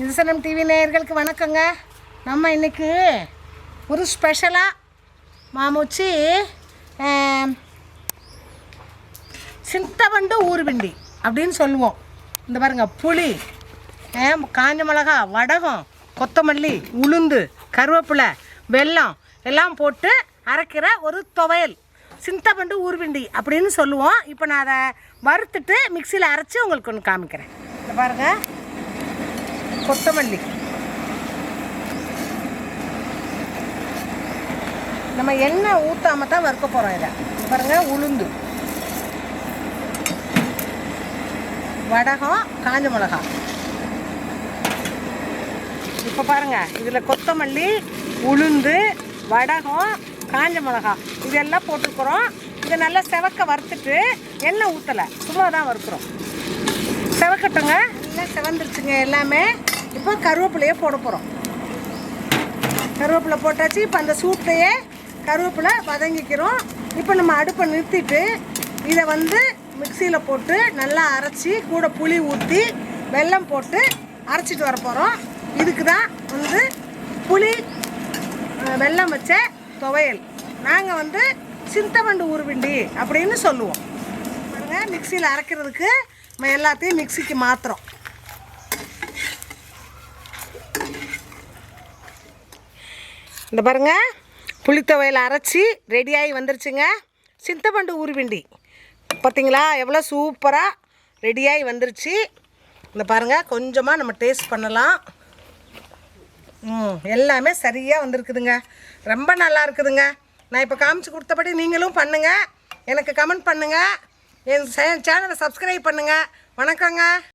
நிதர்சனம் டிவி நேயர்களுக்கு வணக்கங்க. நம்ம இன்னைக்கு ஒரு ஸ்பெஷலாக மாமூச்சி ஆம், சித்தவண்டு அப்படின்னு சொல்லுவோம். இந்த பாருங்க புளி காஞ்ச மிளகா வடகம் கொத்தமல்லி உளுந்து கருவேப்பிலை வெல்லம் எல்லாம் போட்டு அரைக்கிற ஒரு துவையல். சிந்தபண்டு ஊர்விண்டி அப்படின்னு சொல்லுவோம். இப்போ நான் அதை வறுத்துட்டு மிக்சியில் அரைச்சி உங்களுக்கு ஒன்று காமிக்கிறேன். இந்த பாருங்கள் கொத்தமல்லி. நம்ம எண்ணெய் ஊற்றாம தான் வறுக்க போகிறோம் இதை. பாருங்கள் பாருங்க உளுந்து. வடகம் காஞ்ச மிளகா. இப்போ பாருங்க இதில் கொத்தமல்லி உளுந்து வடகம் காஞ்ச மிளகா. இதெல்லாம் போட்டுருக்குறோம் இதை நல்லா செவக்க வறுத்துட்டு எண்ணெய் ஊற்றலை சும்மா தான் வறுக்கிறோம். செவக்கட்டுங்க. செவந்துருச்சுங்க எல்லாமே. இப்போ கருவேப்பிலையே போட போகிறோம் கருவேப்பிலை போட்டாச்சு இப்போ அந்த சூட்டையே கருவேப்பிலை வதங்கிக்கிறோம். இப்போ நம்ம அடுப்பை நிறுத்திட்டு இதை வந்து மிக்சியில் போட்டு நல்லா அரைச்சி கூட புளி ஊற்றி வெல்லம் போட்டு அரைச்சிட்டு வர போகிறோம் இதுக்கு தான் வந்து புளி வெல்லம் வச்ச துவையல். நாங்கள் வந்து சிந்தமண்டு உருவிண்டி அப்படின்னு சொல்லுவோம். பாருங்கள் மிக்சியில் அரைக்கிறதுக்கு நம்ம எல்லாத்தையும் மிக்சிக்கு மாற்றுறோம் இந்த பாருங்க புளித்தவையில் அரைச்சி ரெடியாகி வந்துருச்சுங்க. சித்தப்பண்டு ஊருவிண்டி பார்த்தீங்களா எவ்வளோ சூப்பராக ரெடியாகி வந்துருச்சு. இந்த பாருங்கள் கொஞ்சமாக நம்ம டேஸ்ட் பண்ணலாம். ம் எல்லாமே சரியாக வந்திருக்குதுங்க. ரொம்ப நல்லா இருக்குதுங்க. நான் இப்போ காமிச்சு கொடுத்தபடி நீங்களும் பண்ணுங்கள் எனக்கு கமெண்ட் பண்ணுங்கள் என் சேனலை சப்ஸ்கிரைப் பண்ணுங்கள் வணக்கங்க.